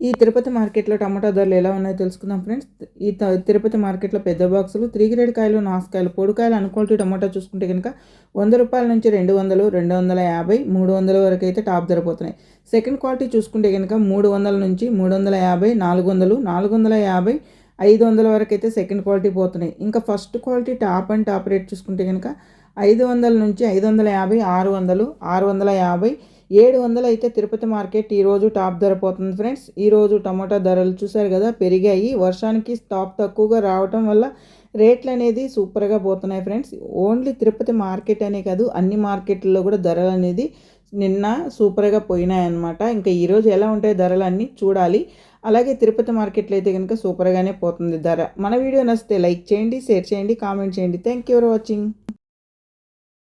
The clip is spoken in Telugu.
ఈ తిరుపతి మార్కెట్లో టమాటా ధరలు ఎలా ఉన్నాయో తెలుసుకుందాం ఫ్రెండ్స్. ఈ తిరుపతి మార్కెట్లో పెద్ద బాక్సులు త్రీ గ్రేడ్ కాయలు నాసుకాయలు పొడికాయలు అనుకోటి టమాటా చూసుకుంటే కనుక వంద రూపాయల నుంచి రెండు వందలు రెండు వందల యాభై మూడు వందల వరకు అయితే టాప్ ధర పోతున్నాయి. సెకండ్ క్వాలిటీ చూసుకుంటే కనుక మూడు వందల నుంచి మూడు వందల యాభై నాలుగు వందలు నాలుగు వందల యాభై ఐదు వందల వరకు అయితే సెకండ్ క్వాలిటీ పోతున్నాయి. ఇంకా first quality top and top rate చూసుకుంటే కనుక ఐదు వందల నుంచి ఐదు వందల యాభై ఆరు వందలు ఆరు వందల యాభై ఏడు వందలు అయితే తిరుపతి మార్కెట్ ఈరోజు టాప్ ధర పోతుంది ఫ్రెండ్స్. ఈరోజు టమాటా ధరలు చూసారు కదా పెరిగాయి. వర్షానికి స్టాప్ తక్కువగా రావటం వల్ల రేట్లు అనేది సూపర్గా పోతున్నాయి ఫ్రెండ్స్. ఓన్లీ తిరుపతి మార్కెట్ అనే కాదు అన్ని మార్కెట్లలో కూడా ధరలు అనేది నిన్న సూపర్గా పోయినాయన్నమాట. ఇంకా ఈరోజు ఎలా ఉంటాయి ధరలు అన్నీ చూడాలి. అలాగే తిరుపతి మార్కెట్లో అయితే కనుక సూపర్గానే పోతుంది ధర. మన వీడియో నచ్చితే లైక్ చేయండి షేర్ చేయండి కామెంట్ చేయండి. Thank you for watching